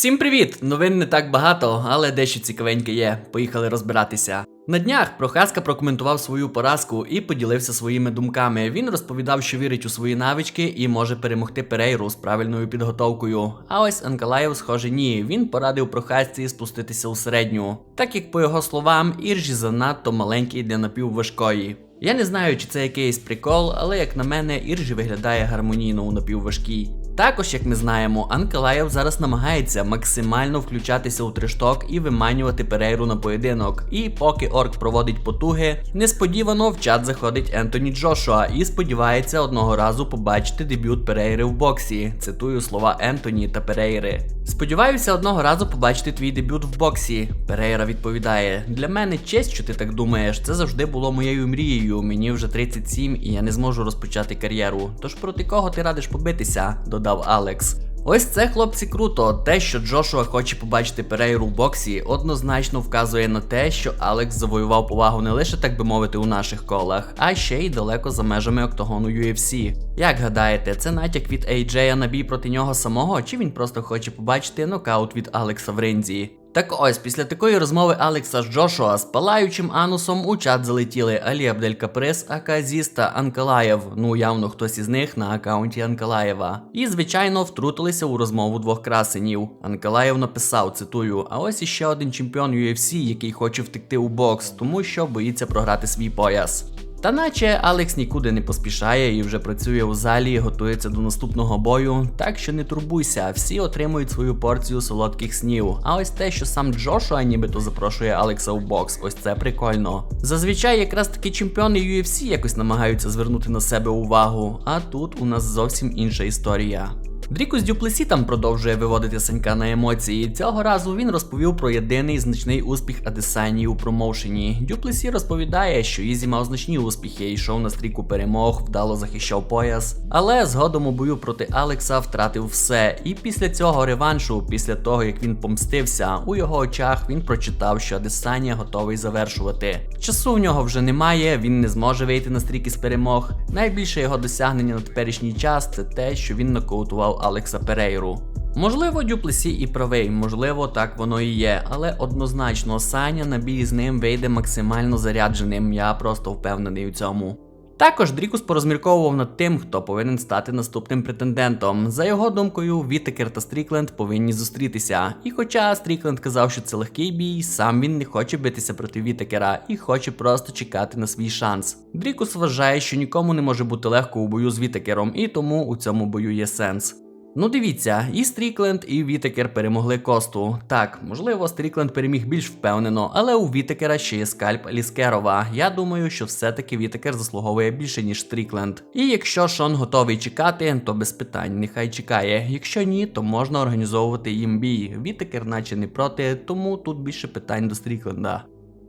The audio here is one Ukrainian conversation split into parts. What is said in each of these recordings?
Всім привіт! Новин не так багато, але дещо цікавеньке є. Поїхали розбиратися. На днях Прохаска прокоментував свою поразку і поділився своїми думками. Він розповідав, що вірить у свої навички і може перемогти Перейру з правильною підготовкою. А ось Анкалаєв, схоже, ні. Він порадив Прохасці спуститися у середню, так як, по його словам, іржі занадто маленький для напівважкої. Я не знаю, чи це якийсь прикол, але як на мене, іржі виглядає гармонійно у напівважкій. Також, як ми знаємо, Анкалаєв зараз намагається максимально включатися у тришток і виманювати Перейру на поєдинок. І поки Орк проводить потуги, несподівано в чат заходить Ентоні Джошуа і сподівається одного разу побачити дебют Перейри в боксі. Цитую слова Ентоні та Перейри. Сподіваюся, одного разу побачити твій дебют в боксі. Перейра відповідає: Для мене честь, що ти так думаєш, це завжди було моєю мрією. Мені вже 37 і я не зможу розпочати кар'єру. Тож проти кого ти радиш побитися? додав Алекс. Ось це, хлопці, круто. Те, що Джошуа хоче побачити Перейру в боксі, однозначно вказує на те, що Алекс завоював повагу не лише, так би мовити, у наших колах, а ще й далеко за межами октагону UFC. Як гадаєте, це натяк від AJ на бій проти нього самого, чи він просто хоче побачити нокаут від Алекса в ринзі? Так ось, після такої розмови Алекса з Джошуа з палаючим анусом у чат залетіли Алі Абделькапрес, Аказіс та Анкалаєв. Ну явно хтось із них на аккаунті Анкалаєва. І, звичайно, втрутилися у розмову двох красенів. Анкалаєв написав, цитую: а ось іще один чемпіон UFC, який хоче втекти у бокс, тому що боїться програти свій пояс. Та наче Алекс нікуди не поспішає і вже працює у залі, готується до наступного бою. Так що не турбуйся, всі отримують свою порцію солодких снів. А ось те, що сам Джошуа нібито запрошує Алекса у бокс, ось це прикольно. Зазвичай якраз таки чемпіони UFC якось намагаються звернути на себе увагу, а тут у нас зовсім інша історія. Дрікус Дюплесі там продовжує виводити Санька на емоції. Цього разу він розповів про єдиний значний успіх Адесанії у промоушені. Дюплесі розповідає, що Ізі мав значні успіхи, йшов на стріку перемог, вдало захищав пояс. Але згодом у бою проти Алекса втратив все. І після цього реваншу, після того як він помстився, у його очах він прочитав, що Адесанія готовий завершувати. Часу в нього вже немає, він не зможе вийти на стрік із перемог. Найбільше його досягнення на теперішній час це те, що він нокаутував Алекса Перейру. Можливо, Дюплесі і правий, можливо, так воно і є, але однозначно Саня на бій з ним вийде максимально зарядженим, я просто впевнений у цьому. Також Дрікус порозмірковував над тим, хто повинен стати наступним претендентом. За його думкою, Вітекер та Стрікленд повинні зустрітися. І хоча Стрікленд казав, що це легкий бій, сам він не хоче битися проти Вітекера і хоче просто чекати на свій шанс. Дрікус вважає, що нікому не може бути легко у бою з Вітекером, і тому у цьому бою є сенс. Ну дивіться, і Стрікленд, і Вітекер перемогли Косту. Так, можливо, Стрікленд переміг більш впевнено, але у Вітекера ще є скальп Ліскерова. Я думаю, що все-таки Вітекер заслуговує більше, ніж Стрікленд. І якщо Шон готовий чекати, то без питань, нехай чекає. Якщо ні, то можна організовувати їм бій. Вітекер наче не проти, тому тут більше питань до Стрікленда.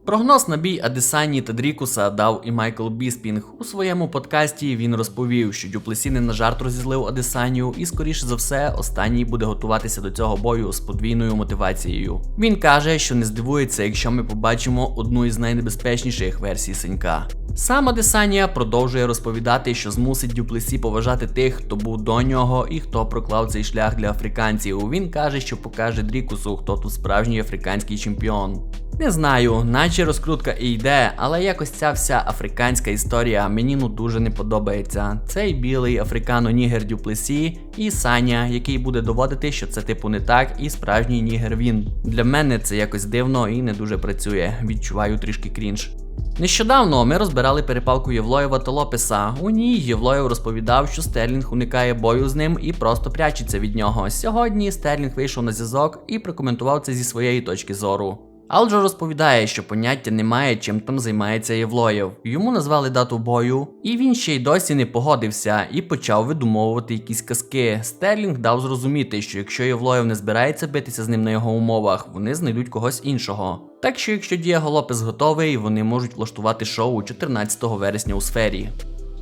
Прогноз на бій Адесані та Дрікуса дав і Майкл Біспінг. У своєму подкасті він розповів, що Дюплесі не на жарт розізлив Адесанію, і, скоріше за все, останній буде готуватися до цього бою з подвійною мотивацією. Він каже, що не здивується, якщо ми побачимо одну із найнебезпечніших версій Сенька. Сам Адесанія продовжує розповідати, що змусить Дюплесі поважати тих, хто був до нього і хто проклав цей шлях для африканців. Він каже, що покаже Дрікусу, хто тут справжній африканський чемпіон. Не знаю, наче розкрутка і йде, але якось ця вся африканська історія мені ну дуже не подобається. Цей білий африкано-нігер Дюплесі і Саня, який буде доводити, що це типу не так, і справжній нігер він. Для мене це якось дивно і не дуже працює. Відчуваю трішки крінж. Нещодавно ми розбирали перепалку Євлоєва та Лопеса. У ній Євлоєв розповідав, що Стерлінг уникає бою з ним і просто прячеться від нього. Сьогодні Стерлінг вийшов на зв'язок і прокоментував це зі своєї точки зору. Алджо розповідає, що поняття немає, чим там займається Євлоєв. Йому назвали дату бою, і він ще й досі не погодився і почав видумовувати якісь казки. Стерлінг дав зрозуміти, що якщо Євлоєв не збирається битися з ним на його умовах, вони знайдуть когось іншого. Так що, якщо Дієго Лопес готовий, вони можуть влаштувати шоу 14 вересня у сфері.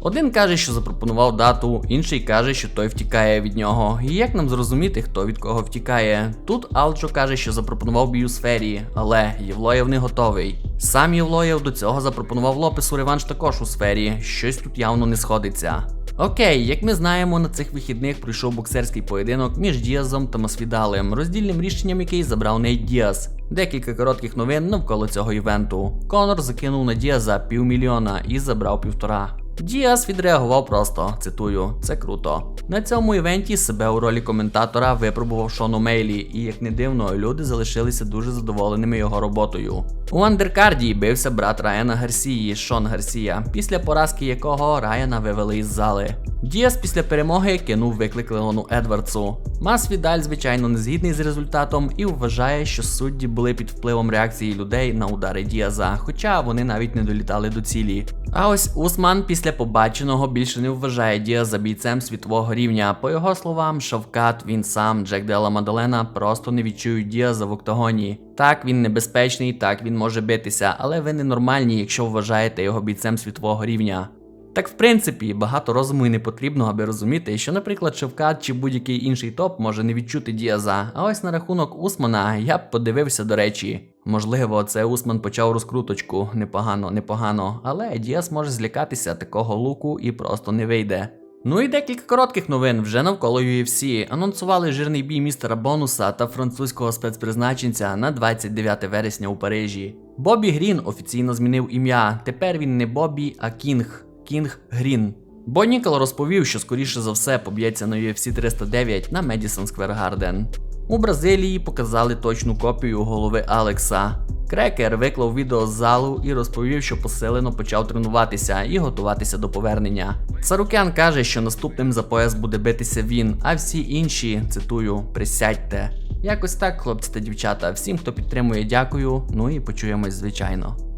Один каже, що запропонував дату, інший каже, що той втікає від нього. І як нам зрозуміти, хто від кого втікає? Тут Алджо каже, що запропонував бій у сфері, але Євлоєв не готовий. Сам Євлоєв до цього запропонував Лопесу реванш також у сфері, щось тут явно не сходиться. Окей, як ми знаємо, на цих вихідних пройшов боксерський поєдинок між Діазом та Масвідалем, роздільним рішенням який забрав Нейт Діаз. Декілька коротких новин навколо цього івенту. Конор закинув на Діаза півмільйона і забрав півтора. Діас відреагував просто, цитую, це круто. На цьому івенті себе у ролі коментатора випробував Шону Мейлі, і як не дивно, люди залишилися дуже задоволеними його роботою. У андеркарді бився брат Райана Гарсії, Шон Гарсія, після поразки якого Райана вивели із зали. Діас після перемоги кинув виклик Леону Едвардсу. Масвідаль, звичайно, не згідний з результатом і вважає, що судді були під впливом реакції людей на удари Діаза, хоча вони навіть не долітали до цілі. А ось Усман після побаченого більше не вважає Діаза бійцем світового рівня. По його словам, Шавкат, він сам, Джек Дела Мадалена просто не відчують Діаза в октагоні. Так, він небезпечний, так він може битися, але ви ненормальні, якщо вважаєте його бійцем світового рівня. Так, в принципі, багато розуму і не потрібно, аби розуміти, що, наприклад, Шевкат чи будь-який інший топ може не відчути Діаза. А ось на рахунок Усмана я б подивився до речі. Можливо, це Усман почав розкруточку непогано, непогано, але Діас може злякатися такого луку і просто не вийде. Ну і декілька коротких новин вже навколо UFC. Анонсували жирний бій містера Бонуса та французького спецпризначенця на 29 вересня у Парижі. Бобі Грін офіційно змінив ім'я. Тепер він не Бобі, а Кінг. Кінг Грін. Бо Нікол розповів, що скоріше за все поб'ється на UFC 309 на Madison Square Garden. У Бразилії показали точну копію голови Алекса. Крекер виклав відео з залу і розповів, що посилено почав тренуватися і готуватися до повернення. Сарукян каже, що наступним за пояс буде битися він, а всі інші, цитую, присядьте. Якось так, хлопці та дівчата. Всім, хто підтримує, дякую. Ну і почуємось, звичайно.